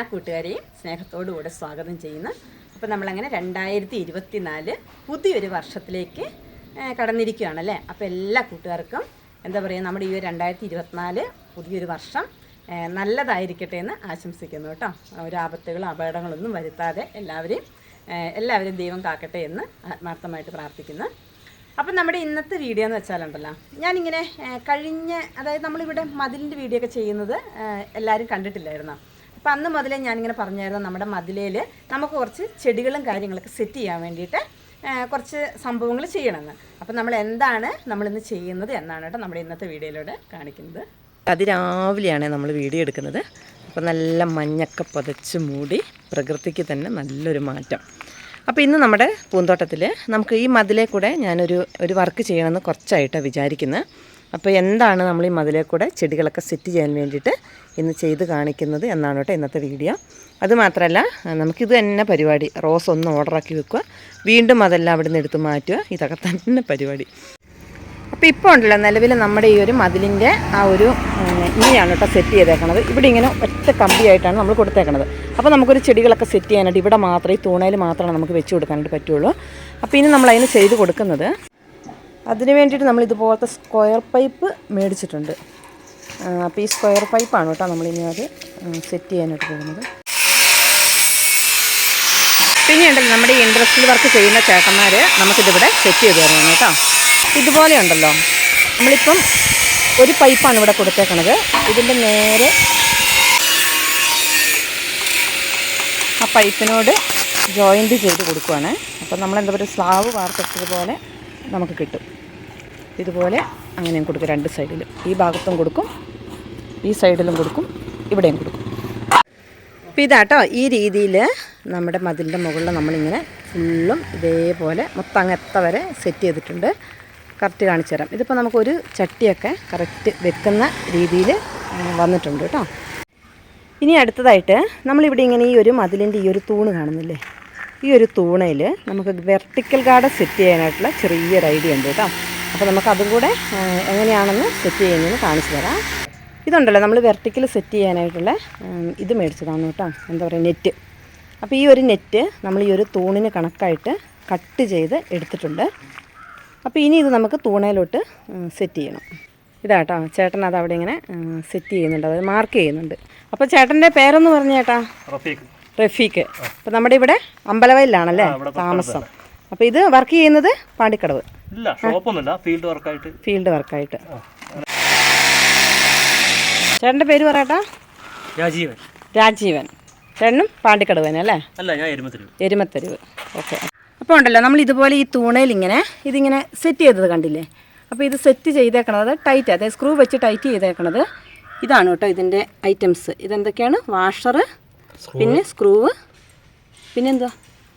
എല്ലാ കൂട്ടുകാരെയും സ്നേഹത്തോടു കൂടെ സ്വാഗതം ചെയ്യുന്നു. അപ്പോൾ നമ്മളങ്ങനെ രണ്ടായിരത്തി ഇരുപത്തി നാല് പുതിയൊരു വർഷത്തിലേക്ക് കടന്നിരിക്കുകയാണല്ലേ? അപ്പോൾ എല്ലാ കൂട്ടുകാർക്കും എന്താ പറയുക നമ്മുടെ ഈ രണ്ടായിരത്തി ഇരുപത്തിനാല് പുതിയൊരു വർഷം നല്ലതായിരിക്കട്ടെ എന്ന് ആശംസിക്കുന്നു കേട്ടോ. ഒരു ആപത്തുകളും അപകടങ്ങളൊന്നും വരുത്താതെ എല്ലാവരെയും എല്ലാവരും ദൈവം കാക്കട്ടെ എന്ന് ആത്മാർത്ഥമായിട്ട് പ്രാർത്ഥിക്കുന്നു. അപ്പം നമ്മുടെ ഇന്നത്തെ വീഡിയോ എന്ന് വെച്ചാലുണ്ടല്ലോ ഞാനിങ്ങനെ കഴിഞ്ഞ അതായത് നമ്മളിവിടെ മതിലിന്റെ വീഡിയോ ഒക്കെ ചെയ്യുന്നത് എല്ലാവരും കണ്ടിട്ടില്ലായിരുന്നോ? അപ്പം അന്ന് മുതലേ ഞാനിങ്ങനെ പറഞ്ഞായിരുന്നു നമ്മുടെ മതിലയിൽ നമുക്ക് കുറച്ച് ചെടികളും കാര്യങ്ങളൊക്കെ സെറ്റ് ചെയ്യാൻ വേണ്ടിയിട്ട് കുറച്ച് സംഭവങ്ങൾ ചെയ്യണമെന്ന്. അപ്പം നമ്മൾ എന്താണ് നമ്മളിന്ന് ചെയ്യുന്നത് എന്നാണ് കേട്ടോ നമ്മുടെ ഇന്നത്തെ വീഡിയോയിലൂടെ കാണിക്കുന്നത്. അതിരാവിലെയാണ് നമ്മൾ വീഡിയോ എടുക്കുന്നത്. അപ്പോൾ നല്ല മഞ്ഞൊക്കെ പതച്ച് മൂടി പ്രകൃതിക്ക് തന്നെ നല്ലൊരു മാറ്റം. അപ്പോൾ ഇന്ന് നമ്മുടെ പൂന്തോട്ടത്തിൽ നമുക്ക് ഈ മതിലേ കൂടെ ഞാനൊരു ഒരു വർക്ക് ചെയ്യണമെന്ന് കുറച്ചായിട്ടാണ് വിചാരിക്കുന്നത് അപ്പോൾ എന്താണ് നമ്മൾ ഈ മതിലെ കൂടെ ചെടികളൊക്കെ സെറ്റ് ചെയ്യാൻ വേണ്ടിയിട്ട് ഇന്ന് ചെയ്ത് കാണിക്കുന്നത് എന്നാണ് കേട്ടോ ഇന്നത്തെ വീഡിയോ. അതുമാത്രമല്ല നമുക്കിത് തന്നെ പരിപാടി റോസ് ഒന്ന് ഓർഡറാക്കി വെക്കുക. വീണ്ടും അതെല്ലാം അവിടെ നിന്ന് എടുത്ത് മാറ്റുക. ഇതൊക്കെ തന്നെ പരിപാടി. അപ്പോൾ ഇപ്പോൾ ഉണ്ടല്ലോ നിലവിൽ നമ്മുടെ ഈ ഒരു മതിലിന്റെ ആ ഒരു ഇനിയാണ് കേട്ടോ സെറ്റ് ചെയ്തേക്കണത്. ഇവിടെ ഇങ്ങനെ ഒറ്റ കമ്പിയായിട്ടാണ് നമ്മൾ കൊടുത്തേക്കണത്. അപ്പോൾ നമുക്കൊരു ചെടികളൊക്കെ സെറ്റ് ചെയ്യാനായിട്ട് ഇവിടെ മാത്രമേ ഈ തൂണയിൽ മാത്രമാണ് നമുക്ക് വെച്ച് കൊടുക്കാനായിട്ട് പറ്റുള്ളൂ. അപ്പോൾ ഇനി നമ്മളതിന് ചെയ്ത് കൊടുക്കുന്നത് അതിന് വേണ്ടിയിട്ട് നമ്മൾ ഇതുപോലത്തെ സ്ക്വയർ പൈപ്പ് മേടിച്ചിട്ടുണ്ട്. അപ്പോൾ ഈ സ്ക്വയർ പൈപ്പാണ് കേട്ടോ നമ്മളിനി അത് സെറ്റ് ചെയ്യാനായിട്ട് പോകുന്നത്. പിന്നെ ഉണ്ടല്ലോ നമ്മുടെ ഈ ഇൻഡസ്ട്രിയൽ വർക്ക് ചെയ്യുന്ന ചേട്ടന്മാർ നമുക്കിതിവിടെ സെറ്റ് ചെയ്ത് തരണം കേട്ടോ. ഇതുപോലെ ഉണ്ടല്ലോ. നമ്മളിപ്പം ഒരു പൈപ്പാണ് ഇവിടെ കൊടുത്തേക്കണത്. ഇതിന്റെ നേരെ ആ പൈപ്പിനോട് ജോയിന്റ് ചെയ്ത് കൊടുക്കുവാണ്. അപ്പം നമ്മളെന്താ പറയുക സ്ലാവ് വാർത്തെടുത്തതുപോലെ നമുക്ക് കിട്ടും. ഇതുപോലെ അങ്ങനെയും കൊടുക്കും രണ്ട് സൈഡിലും. ഈ ഭാഗത്തും കൊടുക്കും ഈ സൈഡിലും കൊടുക്കും ഇവിടെയും കൊടുക്കും. അപ്പോൾ ഇതാട്ടോ ഈ രീതിയിൽ നമ്മുടെ മതിലിന്റെ മുകളിൽ നമ്മളിങ്ങനെ ഫുള്ളും ഇതേപോലെ മൊത്തം അങ്ങ് എത്ത വരെ സെറ്റ് ചെയ്തിട്ടുണ്ട്. കറക്റ്റ് കാണിച്ചു തരാം. ഇതിപ്പോൾ നമുക്കൊരു ചട്ടിയൊക്കെ കറക്റ്റ് വെക്കുന്ന രീതിയിൽ വന്നിട്ടുണ്ട് കേട്ടോ. ഇനി അടുത്തതായിട്ട് നമ്മളിവിടെ ഇങ്ങനെ ഈ ഒരു മതിലിന്റെ ഈ ഒരു തൂണ് കാണുന്നില്ലേ? ഈ ഒരു തൂണയിൽ നമുക്ക് വെർട്ടിക്കൽ ഗാർഡ് സെറ്റ് ചെയ്യാനായിട്ടുള്ള ചെറിയൊരു ഐഡിയ ഉണ്ട് കേട്ടോ. അപ്പോൾ നമുക്ക് അതും കൂടെ എങ്ങനെയാണെന്ന് സെറ്റ് ചെയ്യുന്നതെന്ന് കാണിച്ചു തരാം. ഇതുണ്ടല്ലോ നമ്മൾ വെർട്ടിക്കൽ സെറ്റ് ചെയ്യാനായിട്ടുള്ള ഇത് മേടിച്ചതാണ് കേട്ടോ. എന്താ പറയുക നെറ്റ് അപ്പോൾ ഈ ഒരു നെറ്റ് നമ്മൾ ഈ ഒരു തൂണിന് കണക്കായിട്ട് കട്ട് ചെയ്ത് എടുത്തിട്ടുണ്ട്. അപ്പോൾ ഇനി ഇത് നമുക്ക് തൂണയിലോട്ട് സെറ്റ് ചെയ്യണം. ഇതാട്ടോ ചേട്ടൻ അത് അവിടെ ഇങ്ങനെ സെറ്റ് ചെയ്യുന്നുണ്ട് അതായത് മാർക്ക് ചെയ്യുന്നുണ്ട്. അപ്പോൾ ചേട്ടന്റെ പേരൊന്ന് പറഞ്ഞു ചേട്ടാ റഫീഖ്. റഫീഖ്. അപ്പോൾ നമ്മുടെ ഇവിടെ അമ്പലവയലിലാണല്ലേ? താമസം. അപ്പോൾ ഇത് വർക്ക് ചെയ്യുന്നത് പാണ്ടിക്കടവ്. ഇല്ല ഷോപ്പൊന്നുമില്ല ഫീൽഡ് വർക്കായിട്ട്. ഫീൽഡ് വർക്കായിട്ട്. ചേട്ടന്റെ പേര് പറയട്ടാ? രാജീവൻ. രാജീവൻ. ചേട്ടനും പാണ്ടിക്കടവ് തന്നെ അല്ലേ? അല്ല ഞാൻ എരുമത്തിരി എരുമത്തെരുവ്. ഓക്കെ. അപ്പോൾ ഉണ്ടല്ലോ നമ്മൾ ഇതുപോലെ ഈ തൂണയിൽ ഇങ്ങനെ ഇതിങ്ങനെ സെറ്റ് ചെയ്തത് കണ്ടില്ലേ? അപ്പോൾ ഇത് സെറ്റ് ചെയ്തേക്കണത് ടൈറ്റ് അതായത് സ്ക്രൂ വെച്ച് ടൈറ്റ് ചെയ്തേക്കണത് ഇതാണ് കേട്ടോ ഇതിന്റെ ഐറ്റംസ് ഇതെന്തൊക്കെയാണ്? വാഷർ പിന്നെ സ്ക്രൂവ് പിന്നെന്താ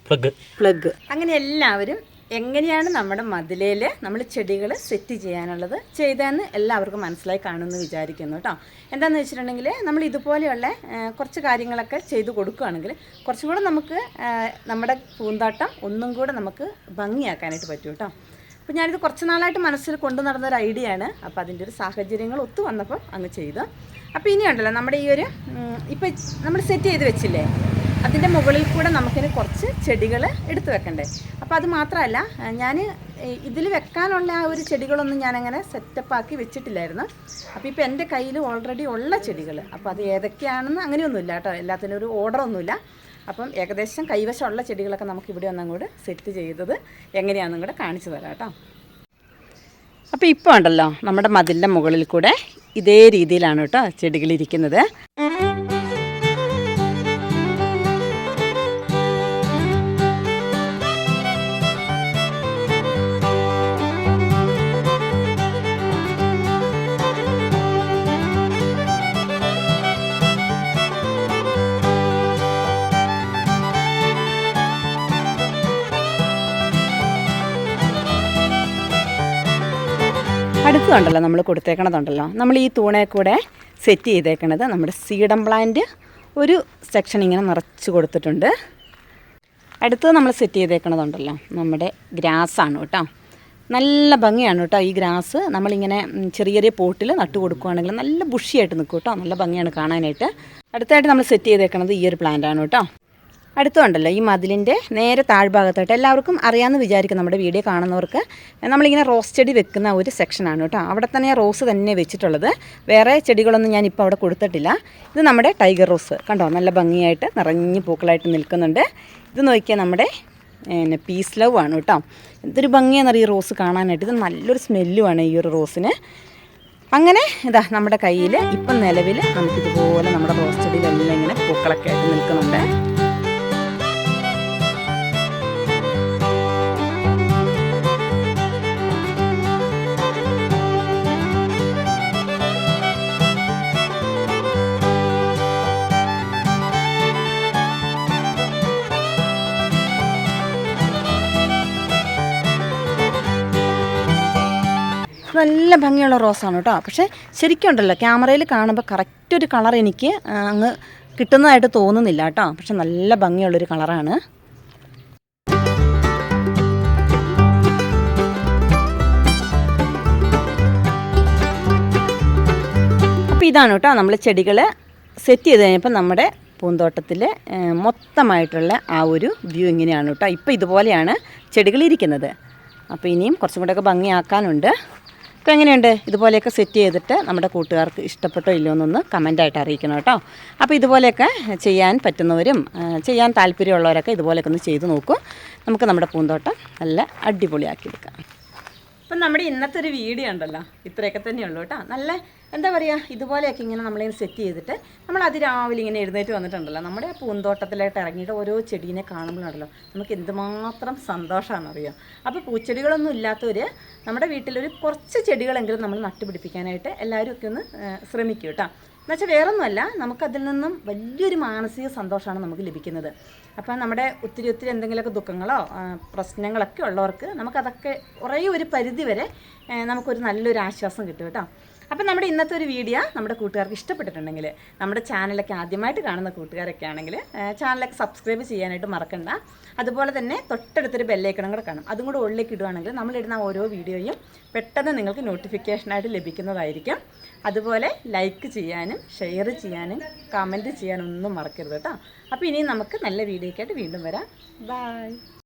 പ്ലഗ് പ്ലഗ് അങ്ങനെ എല്ലാവരും എങ്ങനെയാണ് നമ്മുടെ മതിലയിൽ നമ്മൾ ചെടികൾ സെറ്റ് ചെയ്യാനുള്ളത് ചെയ്തതെന്ന് എല്ലാവർക്കും മനസ്സിലായി കാണുമെന്ന് വിചാരിക്കുന്നു കേട്ടോ. എന്താണെന്ന് വെച്ചിട്ടുണ്ടെങ്കിൽ നമ്മൾ ഇതുപോലെയുള്ള കുറച്ച് കാര്യങ്ങളൊക്കെ ചെയ്തു കൊടുക്കുകയാണെങ്കിൽ കുറച്ചും കൂടെ നമുക്ക് നമ്മുടെ പൂന്തോട്ടം ഒന്നും കൂടെ നമുക്ക് ഭംഗിയാക്കാനായിട്ട് പറ്റും കേട്ടോ. അപ്പോൾ ഞാനിത് കുറച്ച് നാളായിട്ട് മനസ്സിൽ കൊണ്ടു നടന്ന ഒരു ഐഡിയ ആണ് അപ്പോൾ അതിന്റെ ഒരു സാഹചര്യങ്ങൾ ഒത്തു വന്നപ്പോൾ അങ്ങ് ചെയ്തു. അപ്പോൾ ഇനിയുണ്ടല്ലോ നമ്മുടെ ഈ ഒരു ഇപ്പം നമ്മൾ സെറ്റ് ചെയ്ത് വെച്ചില്ലേ? അതിന്റെ മുകളിൽ കൂടെ നമുക്കിനി കുറച്ച് ചെടികൾ എടുത്തു വെക്കണ്ടേ? അപ്പോൾ അത് മാത്രമല്ല ഞാൻ ഇതിൽ വെക്കാനുള്ള ആ ഒരു ചെടികളൊന്നും ഞാനങ്ങനെ സെറ്റപ്പാക്കി വെച്ചിട്ടില്ലായിരുന്നു. അപ്പോൾ ഇപ്പോൾ എന്റെ കയ്യിൽ ഓൾറെഡി ഉള്ള ചെടികൾ അപ്പോൾ അത് ഏതൊക്കെയാണെന്ന് അങ്ങനെയൊന്നുമില്ല കേട്ടോ. എല്ലാത്തിനും ഒരു ഓർഡറൊന്നുമില്ല അപ്പം ഏകദേശം കൈവശമുള്ള ചെടികളൊക്കെ നമുക്ക് ഇവിടെ ഒന്നും കൂടെ സെറ്റ് ചെയ്തത് എങ്ങനെയാണെന്നും കൂടെ കാണിച്ചു തരാം കേട്ടോ. അപ്പോൾ ഇപ്പോൾ ഉണ്ടല്ലോ നമ്മുടെ മതിലിന്റെ മുകളിൽ കൂടെ ഇതേ രീതിയിലാണ് കേട്ടോ ചെടികൾ അടുത്തതുണ്ടല്ലോ നമ്മൾ കൊടുത്തേക്കണതുണ്ടല്ലോ. നമ്മൾ ഈ തൂണേ കൂടെ സെറ്റ് ചെയ്തേക്കണത് നമ്മുടെ സീഡം പ്ലാന്റ് ഒരു സെക്ഷൻ ഇങ്ങനെ നിറച്ച് കൊടുത്തിട്ടുണ്ട്. അടുത്തത് നമ്മൾ സെറ്റ് ചെയ്തേക്കണതുണ്ടല്ലോ നമ്മുടെ ഗ്രാസാണ് കേട്ടോ. നല്ല ഭംഗിയാണ് കേട്ടോ ഈ ഗ്രാസ് നമ്മളിങ്ങനെ ചെറിയ ചെറിയ പോട്ടിൽ നട്ടു കൊടുക്കുകയാണെങ്കിൽ നല്ല ബുഷിയായിട്ട് നിൽക്കും കേട്ടോ. നല്ല ഭംഗിയാണ് കാണാനായിട്ട്. അടുത്തായിട്ട് നമ്മൾ സെറ്റ് ചെയ്തേക്കുന്നത് ഈ ഒരു പ്ലാന്റ് ആണ് കേട്ടോ. അടുത്തുണ്ടല്ലോ ഈ മതിലിന്റെ നേരെ താഴ്ഭാഗത്തായിട്ട്. എല്ലാവർക്കും അറിയാമെന്ന് വിചാരിക്കും നമ്മുടെ വീഡിയോ കാണുന്നവർക്ക്. നമ്മളിങ്ങനെ റോസ് ചെടി വെക്കുന്ന ഒരു സെക്ഷനാണ് കേട്ടോ. അവിടെ തന്നെ റോസ് തന്നെ വെച്ചിട്ടുള്ളത്. വേറെ ചെടികളൊന്നും ഞാൻ ഇപ്പോൾ അവിടെ കൊടുത്തിട്ടില്ല. ഇത് നമ്മുടെ ടൈഗർ റോസ് കണ്ടോ? നല്ല ഭംഗിയായിട്ട് നിറഞ്ഞ് പൂക്കളായിട്ട് നിൽക്കുന്നുണ്ട്. ഇത് നോക്കിയാൽ നമ്മുടെ പിന്നെ പീസ് ലവ് ആണ് കേട്ടോ. എന്തൊരു ഭംഗിയാണെന്നറിയ ഈ റോസ് കാണാനായിട്ട്. ഇത് നല്ലൊരു സ്മെല്ലുമാണ് ഈ ഒരു റോസിന്. അങ്ങനെ ഇതാ നമ്മുടെ കയ്യിൽ ഇപ്പം നിലവിൽ നമുക്കിതുപോലെ നമ്മുടെ റോസ് ചെടിയിലെല്ലാം ഇങ്ങനെ പൂക്കളൊക്കെ ആയിട്ട് നിൽക്കുന്നുണ്ട്. നല്ല ഭംഗിയുള്ള റോസാണ് കേട്ടോ. പക്ഷേ ശരിക്കും ഉണ്ടല്ലോ ക്യാമറയിൽ കാണുമ്പോൾ കറക്റ്റ് ഒരു കളർ എനിക്ക് അങ്ങ് കിട്ടുന്നതായിട്ട് തോന്നുന്നില്ല കേട്ടോ. പക്ഷെ നല്ല ഭംഗിയുള്ളൊരു കളറാണ് അപ്പോൾ ഇതാണ് കേട്ടോ നമ്മൾ ചെടികൾ സെറ്റ് ചെയ്ത് കഴിഞ്ഞപ്പോൾ നമ്മുടെ പൂന്തോട്ടത്തിൽ മൊത്തമായിട്ടുള്ള ആ ഒരു വ്യൂ ഇങ്ങനെയാണ് കേട്ടോ. ഇപ്പോൾ ഇതുപോലെയാണ് ചെടികൾ ഇരിക്കുന്നത് അപ്പോൾ ഇനിയും കുറച്ചും കൂടെയൊക്കെ ഭംഗിയാക്കാനുണ്ട്. ഇപ്പോൾ എങ്ങനെയുണ്ട്? ഇതുപോലെയൊക്കെ സെറ്റ് ചെയ്തിട്ട് നമ്മുടെ കൂട്ടുകാർക്ക് ഇഷ്ടപ്പെട്ടോ ഇല്ലയോ എന്നൊന്ന് കമന്റായിട്ട് അറിയിക്കണം കേട്ടോ. അപ്പോൾ ഇതുപോലെയൊക്കെ ചെയ്യാൻ പറ്റുന്നവരും ചെയ്യാൻ താല്പര്യമുള്ളവരൊക്കെ ഇതുപോലെയൊക്കെ ഒന്ന് ചെയ്ത് നോക്കും. നമുക്ക് നമ്മുടെ പൂന്തോട്ടം നല്ല അടിപൊളിയാക്കി എടുക്കാം അപ്പം നമ്മുടെ ഇന്നത്തെ ഒരു വീഡിയോ ഉണ്ടല്ലോ ഇത്രയൊക്കെ തന്നെയുള്ളൂ കേട്ടോ. നല്ല എന്താ പറയുക ഇതുപോലെയൊക്കെ ഇങ്ങനെ നമ്മളെ സെറ്റ് ചെയ്തിട്ട് നമ്മൾ അതിരാവിലെ ഇങ്ങനെ എഴുന്നേറ്റ് വന്നിട്ടുണ്ടല്ലോ. നമ്മുടെ ആ പൂന്തോട്ടത്തിലായിട്ട് ഇറങ്ങിയിട്ട് ഓരോ ചെടീനെ കാണുമ്പോഴുണ്ടല്ലോ നമുക്ക് എന്തുമാത്രം സന്തോഷമാണെന്നറിയാം അപ്പോൾ പൂച്ചെടികളൊന്നും ഇല്ലാത്തവർ നമ്മുടെ വീട്ടിലൊരു കുറച്ച് ചെടികളെങ്കിലും നമ്മൾ നട്ടുപിടിപ്പിക്കാനായിട്ട് എല്ലാവരും ഒക്കെ ഒന്ന് ശ്രമിക്കൂ കേട്ടോ എന്നുവെച്ചാൽ വേറൊന്നുമല്ല നമുക്കതിൽ നിന്നും വലിയൊരു മാനസിക സന്തോഷമാണ് നമുക്ക് ലഭിക്കുന്നത്. അപ്പം നമ്മുടെ ഒത്തിരി ഒത്തിരി എന്തെങ്കിലുമൊക്കെ ദുഃഖങ്ങളോ പ്രശ്നങ്ങളൊക്കെ ഉള്ളവർക്ക് നമുക്കതൊക്കെ കുറേ ഒരു പരിധി വരെ നമുക്കൊരു നല്ലൊരു ആശ്വാസം കിട്ടും കേട്ടോ അപ്പം നമ്മുടെ ഇന്നത്തെ ഒരു വീഡിയോ നമ്മുടെ കൂട്ടുകാർക്ക് ഇഷ്ടപ്പെട്ടിട്ടുണ്ടെങ്കിൽ നമ്മുടെ ചാനലൊക്കെ ആദ്യമായിട്ട് കാണുന്ന കൂട്ടുകാരൊക്കെ ആണെങ്കിൽ ചാനലൊക്കെ സബ്സ്ക്രൈബ് ചെയ്യാനായിട്ട് മറക്കണ്ട. അതുപോലെ തന്നെ തൊട്ടടുത്തൊരു ബെല്ലൈക്കണം കൂടെ കാണും. അതും കൂടെ ഉള്ളിലേക്ക് ഇടുവാണെങ്കിൽ നമ്മളിടുന്ന ഓരോ വീഡിയോയും പെട്ടെന്ന് നിങ്ങൾക്ക് നോട്ടിഫിക്കേഷനായിട്ട് ലഭിക്കുന്നതായിരിക്കും. അതുപോലെ ലൈക്ക് ചെയ്യാനും ഷെയർ ചെയ്യാനും കമന്റ് ചെയ്യാനും ഒന്നും മറക്കരുത് കേട്ടോ. അപ്പോൾ ഇനിയും നമുക്ക് നല്ല വീഡിയോക്കായിട്ട് വീണ്ടും വരാം. ബൈ